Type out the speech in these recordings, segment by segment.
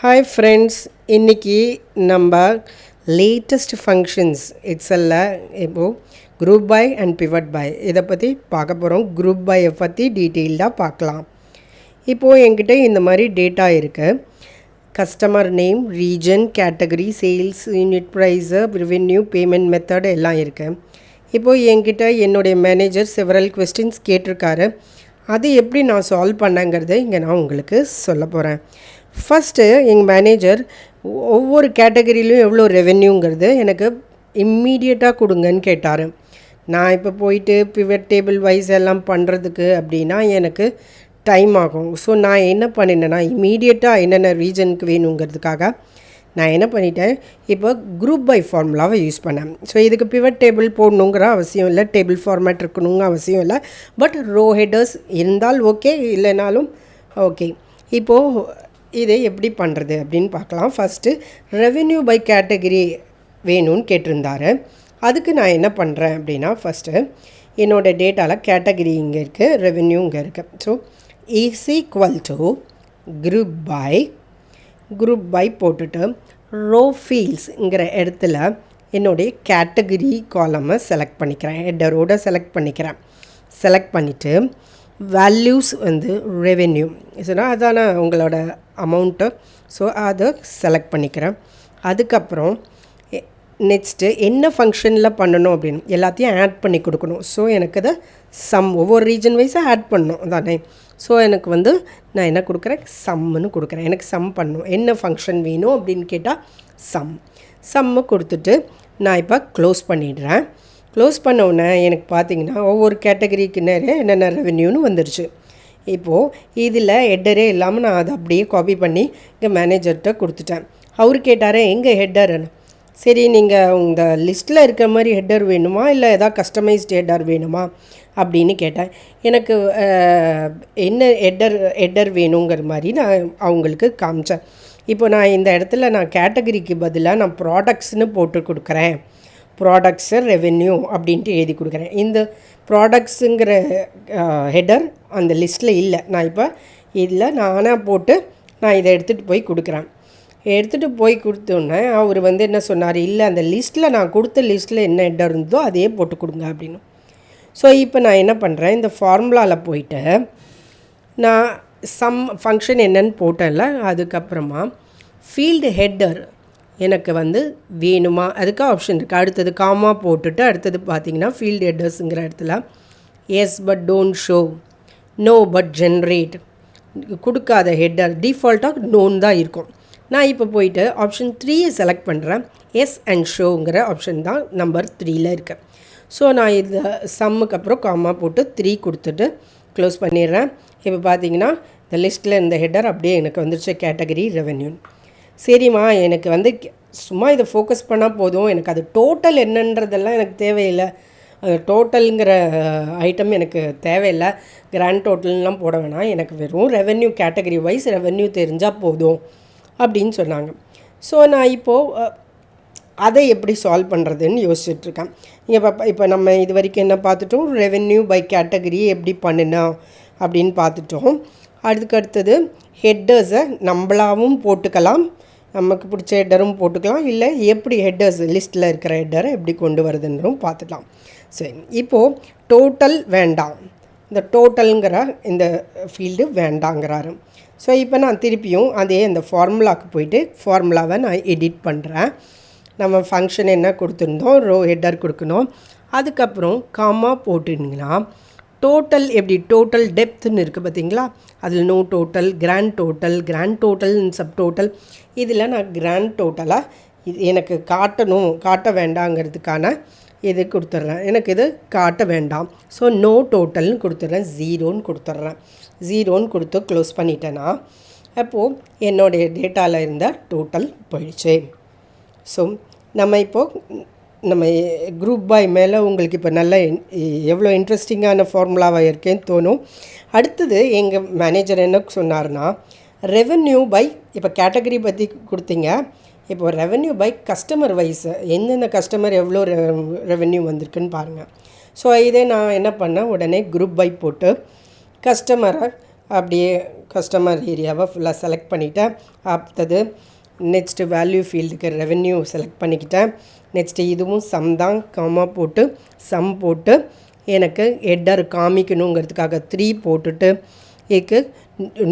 Hi friends இன்றைக்கி நம்ம latest functions இட்ஸல்ல இப்போது group by and pivot by இதை பற்றி பார்க்க போகிறோம் குரூப் பையை பற்றி டீட்டெயில்டாக பார்க்கலாம். இப்போது என்கிட்ட இந்த மாதிரி டேட்டா இருக்குது customer name region category sales unit price revenue payment method எல்லாம் இருக்குது இப்போது என்கிட்ட என்னுடைய மேனேஜர் செவரல் கொஸ்டின்ஸ் கேட்டிருக்காரு. அது எப்படி நான் சால்வ் பண்ணேங்கிறத இங்கே நான் உங்களுக்கு சொல்ல போகிறேன் ஃபஸ்ட்டு எங்கள் மேனேஜர் ஒவ்வொரு கேட்டகரியிலும் எவ்வளோ ரெவென்யூங்கிறது எனக்கு இம்மீடியட்டாக கொடுங்கன்னு கேட்டார். நான் இப்போ போயிட்டு பிவட் டேபிள் வைஸ் எல்லாம் பண்ணுறதுக்கு அப்படின்னா எனக்கு டைம் ஆகும். ஸோ நான் என்ன பண்ணினேன்னா இம்மீடியட்டாக என்னென்ன ரீஜனுக்கு வேணுங்கிறதுக்காக நான் என்ன பண்ணிட்டேன் இப்போ குரூப் பை ஃபார்முலாவை யூஸ் பண்ணேன். ஸோ இதுக்கு பிவட் டேபிள் போடணுங்கிற அவசியம் இல்லை டேபிள் ஃபார்மேட் இருக்கணுங்க அவசியம் இல்லை. பட் ரோ ஹெடர்ஸ் இருந்தால் ஓகே இல்லைனாலும் ஓகே இப்போது இதை எப்படி பண்ணுறது அப்படின்னு பார்க்கலாம். ஃபஸ்ட்டு ரெவென்யூ பை கேட்டகரி வேணும்னு கேட்டிருந்தாரு. அதுக்கு நான் என்ன பண்ணுறேன் அப்படின்னா ஃபஸ்ட்டு என்னோடய டேட்டாவில் கேட்டகரி இங்கே இருக்குது ரெவென்யூ இங்கே இருக்குது so is equal to group by group by போட்டுட்டு ரோ ஃபீல்ட்ஸுங்கிற இடத்துல என்னுடைய கேட்டகரி காலமை செலக்ட் பண்ணிக்கிறேன். ஹெட்டரோட செலக்ட் பண்ணிக்கிறேன். செலக்ட் பண்ணிவிட்டு வேல்யூஸ் வந்து ரெவென்யூ சொன்னால் அதான உங்களோட அமௌண்ட்டு ஸோ அதை செலக்ட் பண்ணிக்கிறேன். அதுக்கப்புறம் நெக்ஸ்ட்டு என்ன ஃபங்க்ஷனில் பண்ணணும் அப்படின்னு எல்லாத்தையும் ஆட் பண்ணி கொடுக்கணும். ஸோ எனக்கு அதை சம் ஒவ்வொரு ரீஜன் வைஸாக ஆட் பண்ணணும். தானே ஸோ எனக்கு வந்து நான் என்ன கொடுக்குறேன்? சம்முன்னு கொடுக்குறேன். எனக்கு சம் பண்ணும் என்ன ஃபங்க்ஷன் வேணும் அப்படின்னு கேட்டால் சம். சம்மு கொடுத்துட்டு நான் இப்போ க்ளோஸ் பண்ணிடுறேன். க்ளோஸ் பண்ண எனக்கு பார்த்தீங்கன்னா ஒவ்வொரு கேட்டகரிக்கு நிறைய என்னென்ன ரெவென்யூன்னு வந்துருச்சு. இப்போது இதில் ஹெட்டரே இல்லாமல் நான் அதை அப்படியே காப்பி பண்ணி இங்கே மேனேஜர்கிட்ட கொடுத்துட்டேன். அவர் கேட்டார் எங்கே ஹெட்டர்னு சரி நீங்கள் உங்கள் லிஸ்ட்டில் இருக்கிற மாதிரி ஹெட்டர் வேணுமா? இல்லை எதாவது கஸ்டமைஸ்டு ஹெட்டர் வேணுமா? அப்படின்னு கேட்டேன். எனக்கு என்ன எட்டர் எட்டர் வேணுங்கிற மாதிரி நான் அவங்களுக்கு காமிச்சேன். இப்போ நான் இந்த இடத்துல நான் கேட்டகரிக்கு பதிலாக நான் ப்ராடக்ட்ஸ்னு போட்டு கொடுக்குறேன். ப்ராடக்ட்ஸு ரெவென்யூ அப்படின்ட்டு எழுதி கொடுக்குறேன். இந்த ப்ராடக்ட்ஸுங்கிற ஹெடர் அந்த லிஸ்ட்டில் இல்லை. நான் இப்போ இதில் நானாக போட்டு நான் இதை எடுத்துகிட்டு போய் கொடுக்குறேன். எடுத்துகிட்டு போய் கொடுத்தோன்னே அவர் வந்து என்ன சொன்னார்? இல்லை அந்த லிஸ்ட்டில் நான் கொடுத்த லிஸ்ட்டில் என்ன ஹெட்டர் இருந்தோ அதையே போட்டு கொடுங்க அப்படின்னு. ஸோ இப்போ நான் என்ன பண்ணுறேன் இந்த ஃபார்முலாவில் போயிட்டு நான் சம் ஃபங்க்ஷன் என்னன்னு போட்டேன்ல அதுக்கப்புறமா ஃபீல்டு ஹெட்டர் எனக்கு வந்து வேணுமா? அதுக்கு ஆப்ஷன் இருக்குது அடுத்தது காமா போட்டுட்டு அடுத்தது பார்த்தீங்கன்னா ஃபீல்டு ஹெட்டர்ஸுங்கிற இடத்துல yes but don't show no but generate கொடுக்காத ஹெட்டர் டிஃபால்ட்டாக நோன் தான் இருக்கும். நான் இப்போ போயிட்டு ஆப்ஷன் த்ரீயை செலக்ட் பண்ணுறேன் எஸ் அண்ட் ஷோங்கிற ஆப்ஷன் தான் நம்பர் த்ரீயில் இருக்குது ஸோ நான் இது சம்முக்கு அப்புறம் காமா போட்டு த்ரீ கொடுத்துட்டு க்ளோஸ் பண்ணிடுறேன். இப்போ பார்த்தீங்கன்னா இந்த லிஸ்ட்டில் இந்த ஹெட்டர் அப்படியே எனக்கு வந்துருச்சு கேட்டகரி ரெவென்யூ சரிம்மா எனக்கு வந்து சும்மா இதை ஃபோக்கஸ் பண்ணால் போதும். எனக்கு அது டோட்டல் என்னன்றதெல்லாம் எனக்கு தேவையில்லை. அது டோட்டலுங்கிற ஐட்டம் எனக்கு தேவையில்லை. கிராண்ட் டோட்டல்லாம் போட வேணாம். எனக்கு வெறும் ரெவென்யூ கேட்டகரி வைஸ் ரெவென்யூ தெரிஞ்சால் போதும் அப்படின்னு சொன்னாங்க. ஸோ நான் இப்போது அதை எப்படி சால்வ் பண்ணுறதுன்னு யோசிச்சுட்ருக்கேன். இங்கே இப்போ இப்போ நம்ம இது வரைக்கும் என்ன பார்த்துட்டோம்? ரெவென்யூ பை கேட்டகரி எப்படி பண்ணினோம் அப்படின்னு பார்த்துட்டோம். அதுக்கு அடுத்தது ஹெட்டர்ஸை நம்மளாவும் போட்டுக்கலாம். நமக்கு பிடிச்ச ஹெட்டரும் போட்டுக்கலாம். இல்லை எப்படி ஹெட்டர்ஸ் லிஸ்ட்டில் இருக்கிற ஹெட்டரை எப்படி கொண்டு வருதுன்றும் பார்த்துக்கலாம். சரி இப்போது டோட்டல் வேண்டாம். இந்த டோட்டலுங்கிற இந்த ஃபீல்டு வேண்டாங்கிறாரு. ஸோ இப்போ நான் திருப்பியும் அதே அந்த ஃபார்முலாவுக்கு போயிட்டு ஃபார்முலாவை நான் எடிட் பண்ணுறேன் நம்ம ஃபங்க்ஷன் என்ன கொடுத்துருந்தோம்? ரோ ஹெட்டர் கொடுக்கணும். அதுக்கப்புறம் காமா போட்டுருந்தீங்கன்னா டோட்டல் எப்படி? டோட்டல் டெப்த்துன்னு இருக்குது பார்த்தீங்களா? அதில் no total grand total grand total sub total இதில் நான் கிராண்ட் டோட்டலாக இது எனக்கு காட்டணும் காட்ட வேண்டாங்கிறதுக்கான இது கொடுத்துட்றேன் எனக்கு இது காட்ட வேண்டாம். ஸோ நோ டோட்டல்னு கொடுத்துட்றேன் ஜீரோன்னு கொடுத்துட்றேன் ஜீரோன்னு கொடுத்து க்ளோஸ் பண்ணிட்டேன்னா அப்போது என்னுடைய டேட்டாவில் இருந்த டோட்டல் போயிடுச்சு. ஸோ நம்ம இப்போது நம்ம குரூப் பாய் மேலே உங்களுக்கு இப்போ நல்ல எவ்வளோ இன்ட்ரெஸ்டிங்கான ஃபார்முலாவாக இருக்கேன்னு தோணும். அடுத்தது எங்கள் மேனேஜர் என்ன சொன்னார்னா ரெவென்யூ பை இப்போ கேட்டகரி பற்றி கொடுத்தீங்க. இப்போ ரெவென்யூ பை கஸ்டமர் வைஸ் எந்தெந்த கஸ்டமர் எவ்வளோ ரெவென்யூ வந்திருக்குன்னு பாருங்கள் ஸோ இதே நான் என்ன பண்ணேன் உடனே குரூப் பை போட்டு கஸ்டமரை அப்படியே கஸ்டமர் ஏரியாவை ஃபுல்லாக செலக்ட் பண்ணிவிட்டேன் அடுத்தது நெக்ஸ்ட்டு வேல்யூ ஃபீல்டுக்கு ரெவென்யூ செலக்ட் பண்ணிக்கிட்டேன். நெக்ஸ்ட்டு இதுவும் சம் தான் காமா போட்டு சம் போட்டு எனக்கு ஹெட்டர் காமிக்கணுங்கிறதுக்காக த்ரீ போட்டுட்டு ஏக்கு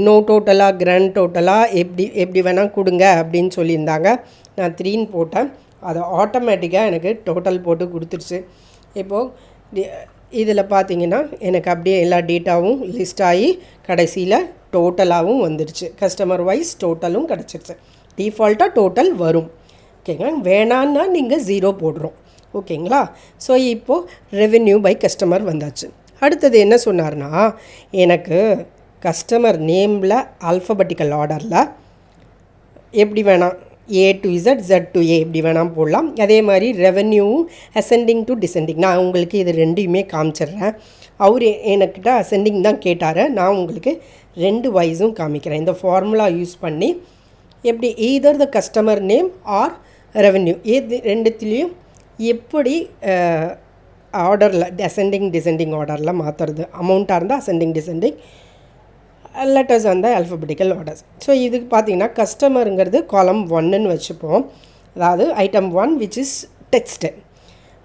நோ டோட்டலாக கிராண்ட் டோட்டலாக எப்படி எப்படி வேணால் கொடுங்க அப்படின்னு சொல்லியிருந்தாங்க. நான் த்ரீன்னு போட்டேன். அதை ஆட்டோமேட்டிக்காக எனக்கு டோட்டல் போட்டு கொடுத்துருச்சு. இப்போது இதில் பார்த்தீங்கன்னா எனக்கு அப்படியே எல்லா டேட்டாவும் லிஸ்ட் ஆகி கடைசியில் டோட்டலாகவும் வந்துடுச்சு கஸ்டமர் வைஸ் டோட்டலும் கிடச்சிருச்சு. டிஃபால்ட்டாக டோட்டல் வரும். ஓகேங்களா வேணான்னா நீங்கள் ஜீரோ போடுறோம். ஓகேங்களா ஸோ இப்போது ரெவென்யூ பை கஸ்டமர் வந்தாச்சு. அடுத்தது என்ன சொன்னார்னா எனக்கு கஸ்டமர் நேமில் ஆல்ஃபபெட்டிக்கல் ஆர்டரில் எப்படி வேணாம் A to Z Z to A எப்படி வேணாம் போடலாம். அதே மாதிரி ரெவென்யூ அசெண்டிங் டு டிசெண்டிங் நான் உங்களுக்கு இது ரெண்டையுமே காமிச்சிடுறேன். அவர் எனக்கிட்ட அசெண்டிங் தான் கேட்டார். நான் உங்களுக்கு ரெண்டு வைஸும் காமிக்கிறேன். இந்த ஃபார்முலா யூஸ் பண்ணி எப்படி either the customer name or revenue ஏது ரெண்டுத்துலேயும் எப்படி ஆர்டரில் அசெண்டிங் டிசெண்டிங் ஆர்டரில் மாற்றுறது அமௌண்ட்டாக இருந்தால் அசெண்டிங் டிசெண்டிங் லெட்டர்ஸ் வந்து அல்ஃபபெட்டிக்கல் ஆர்டர்ஸ் ஸோ இதுக்கு பார்த்தீங்கன்னா கஸ்டமருங்கிறது காலம் ஒன்னுன்னு வச்சுப்போம். அதாவது item one which is text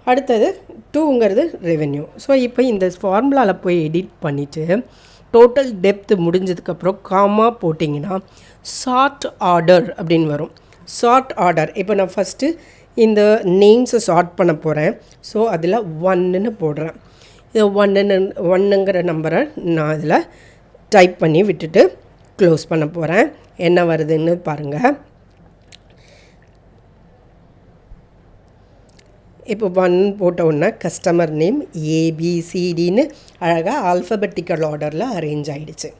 அடுத்தது டூங்கிறது ரெவென்யூ ஸோ இப்போ இந்த ஃபார்முலாவில் போய் எடிட் பண்ணிவிட்டு டோட்டல் டெப்த்து முடிஞ்சதுக்கப்புறம் காமா போட்டிங்கன்னா ஷார்ட் ஆர்டர் அப்படின்னு வரும். ஷார்ட் ஆர்டர் இப்போ நான் ஃபஸ்ட்டு இந்த நேம்ஸை ஷார்ட் பண்ண போகிறேன் ஸோ அதில் ஒன்னுன்னு போடுறேன். இது ஒன்னுன்னு ஒன்னுங்கிற நம்பரை நான் இதில் டைப் பண்ணி விட்டுட்டு க்ளோஸ் பண்ண போகிறேன் என்ன வருதுன்னு பாருங்கள் இப்போ ஒன் போட்ட உடனே கஸ்டமர் நேம் ஏபிசிடின்னு அழகாக ஆல்ஃபபெட்டிக்கல் ஆர்டரில் அரேஞ்ச் ஆகிடுச்சு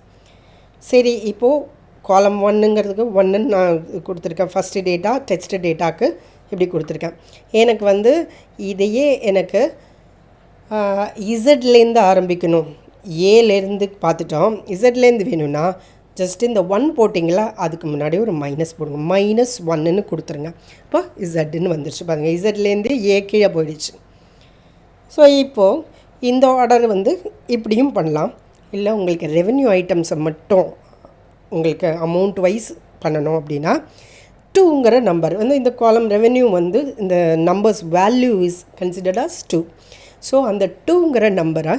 சரி இப்போது காலம் ஒன்னுங்கிறதுக்கு ஒன்றுன்னு நான் கொடுத்துருக்கேன். ஃபஸ்ட்டு டேட்டா டெக்ஸ்ட்டு டேட்டாக்கு இப்படி கொடுத்துருக்கேன். எனக்கு வந்து இதையே எனக்கு இசட்லேருந்து ஆரம்பிக்கணும். ஏலேருந்து பார்த்துட்டோம். இசட்லேருந்து வேணும்னா ஜஸ்ட் இந்த ஒன் போட்டிங்களா அதுக்கு முன்னாடி ஒரு மைனஸ் போடுங்க. மைனஸ் ஒன்னுன்னு கொடுத்துருங்க. இப்போ இசட்டுன்னு வந்துருச்சு பாருங்கள் இசட்லேருந்து ஏ கீழே போயிடுச்சு. ஸோ இப்போது இந்த ஆர்டர் வந்து இப்படியும் பண்ணலாம். இல்லை உங்களுக்கு ரெவென்யூ ஐட்டம்ஸை மட்டும் உங்களுக்கு அமௌண்ட் வைஸ் பண்ணணும் அப்படின்னா டூங்கிற நம்பர் வந்து இந்த காலம் ரெவென்யூ வந்து இந்த numbers value is considered as two so அந்த டூங்கிற நம்பரை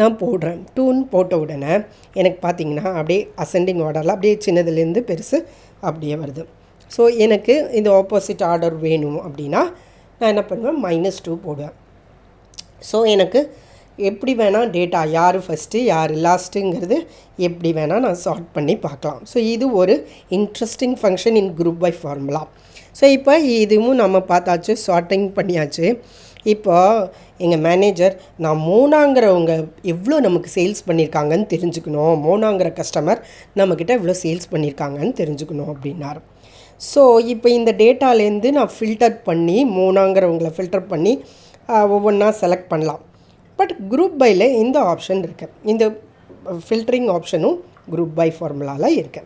நான் போடுறேன். டூன்னு போட்ட உடனே எனக்கு பார்த்தீங்கன்னா அப்படியே அசெண்டிங் ஆர்டரில் அப்படியே சின்னதுலேருந்து பெருசு அப்படியே வருது. ஸோ எனக்கு இந்த ஆப்போசிட் ஆர்டர் வேணும் அப்படின்னா நான் என்ன பண்ணுவேன்? மைனஸ் டூ போடுவேன். ஸோ எனக்கு எப்படி வேணால் டேட்டா யார் ஃபஸ்ட்டு யார் லாஸ்ட்டுங்கிறது எப்படி வேணால் நான் சார்ட் பண்ணி பார்க்கலாம். ஸோ இது ஒரு interesting function in group by formula so இப்போ இதுவும் நம்ம பார்த்தாச்சு சார்ட்டிங் பண்ணியாச்சு. இப்போ எங்கள் மேனேஜர் நான் மோனாங்கிறவங்க எவ்வளோ நமக்கு சேல்ஸ் பண்ணியிருக்காங்கன்னு தெரிஞ்சுக்கணும். மோனாங்கிற கஸ்டமர் நம்மக்கிட்ட எவ்வளோ சேல்ஸ் பண்ணியிருக்காங்கன்னு தெரிஞ்சுக்கணும் அப்படின்னாரு. ஸோ இப்போ இந்த டேட்டாலேருந்து நான் ஃபில்டர் பண்ணி மோனாங்கிறவங்கள ஃபில்டர் பண்ணி ஒவ்வொன்றா செலக்ட் பண்ணலாம். பட் குரூப் பையில் இந்த ஆப்ஷன் இருக்குது இந்த ஃபில்டரிங் ஆப்ஷனும் குரூப் பை ஃபார்முலாவில் இருக்கு.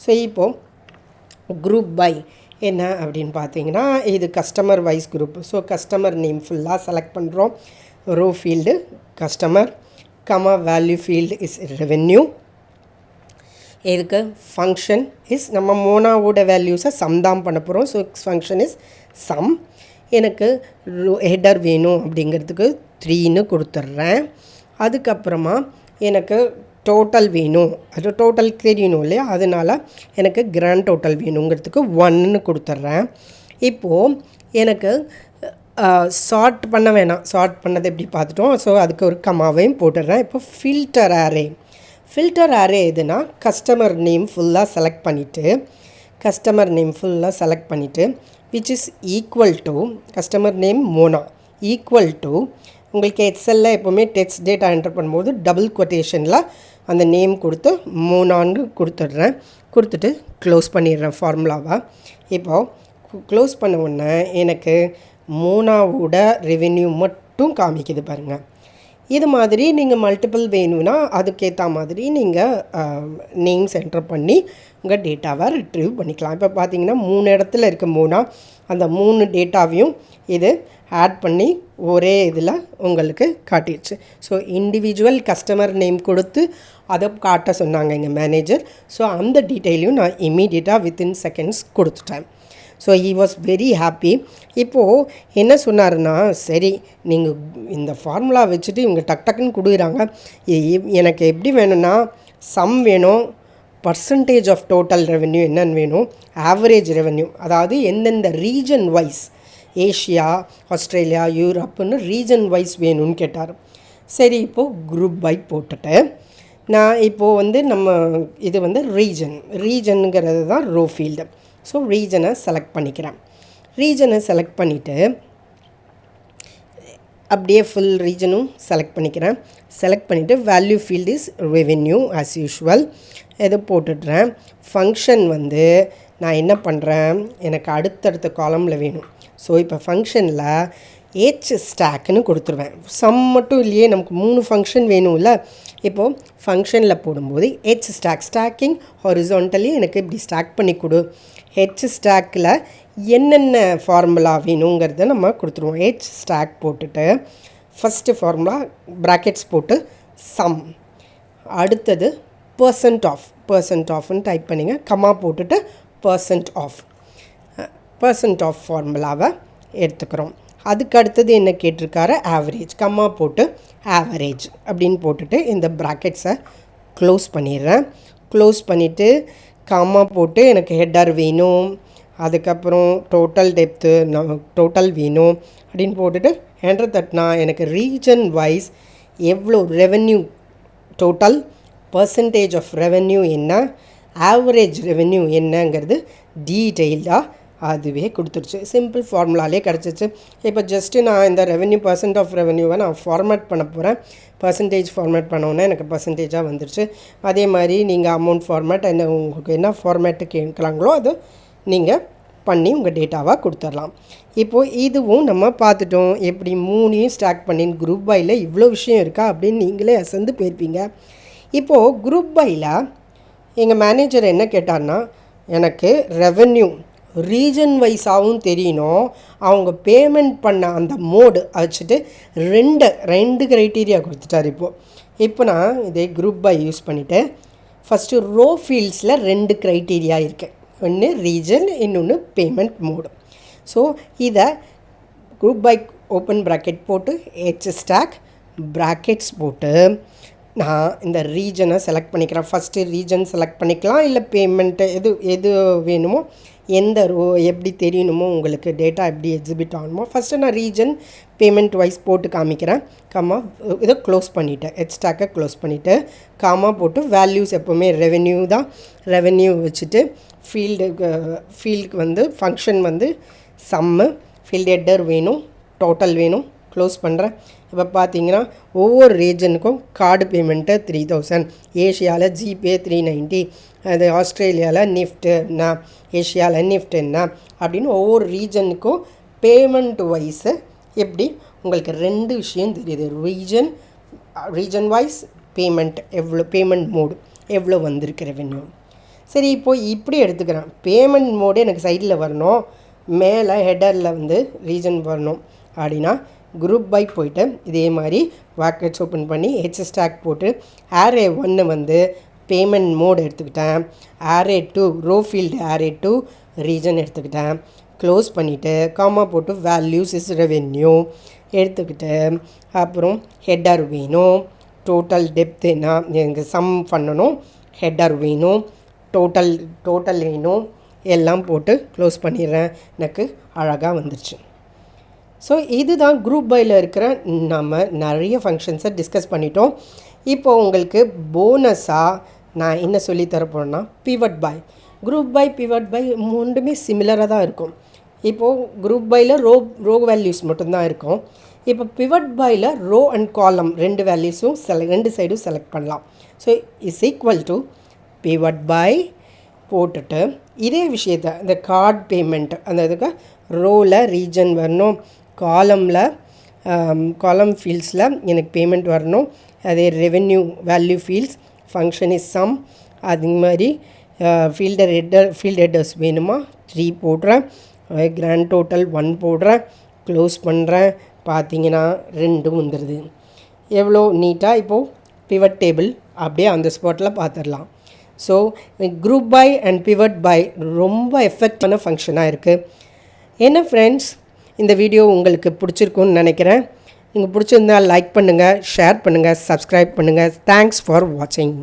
ஸோ இப்போது குரூப் பை என்ன அப்படின்னு பார்த்தீங்கன்னா இது customer wise group so customer name ஃபுல்லாக செலக்ட் பண்ணுறோம் row field customer comma value field is revenue இதுக்கு ஃபங்க்ஷன் இஸ் நம்ம மோனாவோட வேல்யூஸை சம் தான் பண்ண போகிறோம் ஸோ ஃபங்க்ஷன் இஸ் சம் எனக்கு ஹெடர் வேணும் அப்படிங்கிறதுக்கு த்ரீன்னு கொடுத்துட்றேன். அதுக்கப்புறமா எனக்கு டோட்டல் வேணும். அது டோட்டல் தெரியணும் இல்லையா? அதனால் எனக்கு கிராண்ட் டோட்டல் வேணுங்கிறதுக்கு ஒன்னு கொடுத்துட்றேன். இப்போது எனக்கு ஷார்ட் பண்ண வேணாம். ஷார்ட் பண்ணது எப்படி பார்த்துட்டோம்? ஸோ அதுக்கு ஒரு கமாவையும் போட்டுடுறேன். இப்போ ஃபில்டர் அரே ஃபில்டர் அரே எதுனா கஸ்டமர் நேம் ஃபுல்லாக செலக்ட் பண்ணிவிட்டு கஸ்டமர் நேம் ஃபுல்லாக செலக்ட் பண்ணிவிட்டு which is equal to customer name Mona equal to உங்களுக்கு எக்ஸலில் எப்போவுமே டெக்ஸ்ட் டேட்டா என்டர் பண்ணும்போது டபுள் கொட்டேஷனில் அந்த நேம் கொடுத்து மோனான்னு கொடுத்துட்றேன். கொடுத்துட்டு க்ளோஸ் பண்ணிடுறேன் ஃபார்முலாவை இப்போது க்ளோஸ் பண்ண உடனே எனக்கு மூணாவோட ரெவென்யூ மட்டும் காமிக்குது பாருங்கள் இது மாதிரி நீங்கள் மல்டிபிள் வேணும்னா அதுக்கேற்ற மாதிரி நீங்கள் நேம்ஸ் என்டர் பண்ணி உங்கள் டேட்டாவை ரிட்ரீவ் பண்ணிக்கலாம். இப்போ பார்த்தீங்கன்னா மூணு இடத்துல இருக்க மூணா அந்த மூணு டேட்டாவையும் இது ஆட் பண்ணி ஒரே இதில் உங்களுக்கு காட்டிடுச்சு. ஸோ இண்டிவிஜுவல் கஸ்டமர் நேம் கொடுத்து அதை காட்ட சொன்னாங்க எங்கள் மேனேஜர் ஸோ அந்த டீட்டெயிலையும் நான் இம்மீடியட்டாக வித்தின் செகண்ட்ஸ் கொடுத்துட்டேன். So he was very happy இப்போது என்ன சொன்னாருன்னா சரி நீங்கள் இந்த ஃபார்முலா வச்சுட்டு இவங்க டக் டக்குன்னு கொடுக்குறாங்க. எனக்கு எப்படி வேணும்னா சம் வேணும் பர்சன்டேஜ் ஆஃப் டோட்டல் ரெவென்யூ என்னென்னு வேணும் ஆவரேஜ் ரெவென்யூ அதாவது எந்தெந்த ரீஜன் வைஸ் ஏஷியா ஆஸ்திரேலியா யூரோப்புன்னு ரீஜன் வைஸ் வேணும்னு கேட்டார். சரி இப்போது குரூப் பை போட்டுட்டு நான் இப்போது வந்து நம்ம இது வந்து ரீஜன் ரீஜனுங்கிறது தான் ரோ ஃபீல்டு ஸோ ரீஜனை செலக்ட் பண்ணிக்கிறேன். ரீஜனை செலக்ட் பண்ணிவிட்டு அப்படியே ஃபுல் ரீஜனும் செலக்ட் பண்ணிக்கிறேன். செலக்ட் பண்ணிவிட்டு value field is revenue as usual இதை போட்டுடுறேன். ஃபங்க்ஷன் வந்து நான் என்ன பண்ணுறேன் எனக்கு அடுத்தடுத்த காலமில் வேணும். ஸோ இப்போ ஃபங்க்ஷனில் ஏச் ஸ்டாக்னு கொடுத்துருவேன். சம் மட்டும் இல்லையே நமக்கு மூணு ஃபங்க்ஷன் வேணும்ல? இப்போது ஃபங்க்ஷனில் போடும்போது ஹெச் ஸ்டாக் ஸ்டாக்கிங் ஹொரிசோன்டலி எனக்கு இப்படி ஸ்டாக் பண்ணி கொடு. ஹெச் ஸ்டாக்கில் என்னென்ன ஃபார்முலா வேணுங்கிறத நம்ம கொடுத்துருவோம். ஹெச் ஸ்டாக் போட்டுட்டு ஃபஸ்ட்டு ஃபார்முலா ப்ராக்கெட்ஸ் போட்டு சம் அடுத்தது பர்சன்ட் ஆஃப் பர்சன்ட் ஆஃப்னு டைப் பண்ணிங்க. கமா போட்டுட்டு பர்சன்ட் ஆஃப் பர்சன்ட் ஆஃப் ஃபார்முலாவை எடுத்துக்கிறோம். அதுக்கு அடுத்தது என்ன கேட்டிருக்காரு? ஆவரேஜ் கம்மா போட்டு ஆவரேஜ் அப்படின்னு போட்டுட்டு இந்த ப்ராக்கெட்ஸை க்ளோஸ் பண்ணிடுறேன். க்ளோஸ் பண்ணிவிட்டு கம்மா போட்டு எனக்கு ஹெட்டர் வேணும். அதுக்கப்புறம் டோட்டல் டெப்த்து டோட்டல் வேணும் அப்படின்னு போட்டுட்டு என்டர் தட்டினா எனக்கு ரீஜன் வைஸ் எவ்வளோ revenue total percentage of revenue என்ன? ஆவரேஜ் ரெவென்யூ என்னங்கிறது டீட்டெயில்டாக அதுவே கொடுத்துருச்சு. சிம்பிள் ஃபார்முலாலே கிடச்சிச்சு. இப்போ ஜஸ்ட்டு நான் இந்த ரெவென்யூ பர்சன்ட் ஆஃப் ரெவென்யூவை நான் ஃபார்மேட் பண்ண போகிறேன் பர்சன்டேஜ் ஃபார்மேட் பண்ணோன்னே எனக்கு பர்சன்டேஜாக வந்துருச்சு. அதே மாதிரி நீங்கள் அமௌண்ட் ஃபார்மேட் என்ன உங்களுக்கு என்ன ஃபார்மேட்டு கேட்குறாங்களோ அது நீங்கள் பண்ணி உங்கள் டேட்டாவாக கொடுத்துடலாம். இப்போது இதுவும் நம்ம பார்த்துட்டோம். எப்படி மூணையும் ஸ்டாக் பண்ணி குரூப் பையில் இவ்வளோ விஷயம் இருக்கா அப்படின்னு நீங்களே அசந்து போயிருப்பீங்க. இப்போது குரூப் பையில் எங்கள் மேனேஜர் என்ன கேட்டார்னா எனக்கு ரெவென்யூ ரீஜன் வைஸாகவும் தெரியணும். அவங்க பேமெண்ட் பண்ண அந்த மோடு வச்சுட்டு ரெண்டு ரெண்டு க்ரைட்டீரியா கொடுத்துட்டார் இப்போது இப்போ நான் இதே குரூப் பை யூஸ் பண்ணிவிட்டு ஃபஸ்ட்டு ரோ ஃபீல்ட்ஸில் ரெண்டு க்ரைட்டீரியா இருக்குது ஒன்று ரீஜன் இன்னொன்று பேமெண்ட் மோடு ஸோ இதை குரூப் பை ஓப்பன் ப்ராக்கெட் போட்டு ஹெச் ஸ்டாக் ப்ராக்கெட்ஸ் போட்டு நான் இந்த ரீஜனை செலக்ட் பண்ணிக்கிறேன். ஃபஸ்ட்டு ரீஜன் செலக்ட் பண்ணிக்கலாம் இல்லை பேமெண்ட்டு எது எது வேணுமோ எந்த ரோ எப்படி தெரியணுமோ உங்களுக்கு டேட்டா எப்படி எக்ஸிபிட் ஆகணுமோ ஃபஸ்ட்டு நான் ரீஜன் பேமெண்ட் வைஸ் போட்டு காமிக்கிறேன். காமா இதை க்ளோஸ் பண்ணிவிட்டேன் ஹெச் க்ளோஸ் பண்ணிவிட்டு காமா போட்டு வேல்யூஸ் எப்போவுமே ரெவென்யூ தான். ரெவென்யூ வச்சுட்டு ஃபீல்டுக்கு ஃபீல்டுக்கு வந்து ஃபங்க்ஷன் வந்து சம்மு ஃபீல்டு ஹெட்டர் வேணும் டோட்டல் வேணும் க்ளோஸ் பண்ணுறேன் இப்போ பார்த்தீங்கன்னா ஒவ்வொரு ரீஜனுக்கும் கார்டு பேமெண்ட்டு த்ரீ தௌசண்ட் ஏஷியாவில் ஜிபே த்ரீ நைன்ட்டி அது ஆஸ்திரேலியாவில் நிஃப்ட் என்ன ஏஷியாவில் நிஃப்ட் என்ன அப்படின்னு ஒவ்வொரு ரீஜனுக்கும் பேமெண்ட் வைஸு எப்படி உங்களுக்கு ரெண்டு விஷயம் தெரியுது. ரீஜன் ரீஜன் வைஸ் பேமெண்ட் எவ்வளோ பேமெண்ட் மோடு எவ்வளோ வந்திருக்கு ரெவென்யூ சரி இப்போது இப்படி எடுத்துக்கிறேன். பேமெண்ட் மோடு எனக்கு சைடில் வரணும் மேலே ஹெடரில் வந்து ரீஜன் வரணும் அப்படின்னா குரூப் பை போயிட்டு இதே மாதிரி வாக்கெட்ஸ் ஓப்பன் பண்ணி ஹெச்எஸ்டாக் போட்டு ஆர்ஏ ஒன்று வந்து பேமெண்ட் மோடு எடுத்துக்கிட்டேன். Array two row field array two region எடுத்துக்கிட்டேன். க்ளோஸ் பண்ணிவிட்டு காமா போட்டு வேல்யூஸ் இஸ் ரெவென்யூ எடுத்துக்கிட்டு அப்புறம் ஹெட்டர் வேணும். டோட்டல் டெப்த் என்ன எனக்கு சம் பண்ணணும். ஹெட்டர் வேணும். டோட்டல் டோட்டல் வேணும். எல்லாம் போட்டு க்ளோஸ் பண்ணிடுறேன். எனக்கு அழகாக வந்துருச்சு. ஸோ இதுதான் குரூப் பையில் இருக்கிற நம்ம நிறைய ஃபங்க்ஷன்ஸை டிஸ்கஸ் பண்ணிட்டோம். இப்போ உங்களுக்கு போனஸாக நான் என்ன சொல்லி தரப்போறேன்னா pivot by group by pivot by மூன்றுமே சிமிலராக தான் இருக்கும். இப்போது குரூப் பையில் ரோ ரோ வேல்யூஸ் மட்டும்தான் இருக்கும். இப்போ பிவட் பையில் ரோ அண்ட் காலம் ரெண்டு வேல்யூஸும் செல ரெண்டு சைடும் செலக்ட் பண்ணலாம். So is equal to pivot by போட்டுட்டு இதே விஷயத்த இந்த கார்டு பேமெண்ட் அந்த இதுக்கு ரோவில் ரீஜன் வரணும். காலமில் காலம் ஃபீல்ட்ஸில் எனக்கு பேமெண்ட் வரணும். அதே revenue value fields function is sum அது மாதிரி ஃபீல்டர் ஹெட்டர் ஃபீல்ட் ஹெட்டர்ஸ் வேணுமா? த்ரீ போடுறேன். கிராண்ட் டோட்டல் ஒன் போடுறேன். க்ளோஸ் பண்ணுறேன் பார்த்தீங்கன்னா ரெண்டும் வந்துடுது எவ்வளோ நீட்டாக இப்போது பிவட் டேபிள் அப்படியே அந்த ஸ்பாட்டில் பார்த்துடலாம் so group by and pivot by ரொம்ப எஃபெக்டான ஃபங்க்ஷனாக இருக்குது என்ன ஃப்ரெண்ட்ஸ் இந்த வீடியோ உங்களுக்கு பிடிச்சிருக்குன்னு நினைக்கிறேன். உங்களுக்கு பிடிச்சிருந்தால் லைக் பண்ணுங்கள் ஷேர் பண்ணுங்கள் சப்ஸ்கிரைப் பண்ணுங்கள் தேங்க்ஸ் ஃபார் வாட்சிங்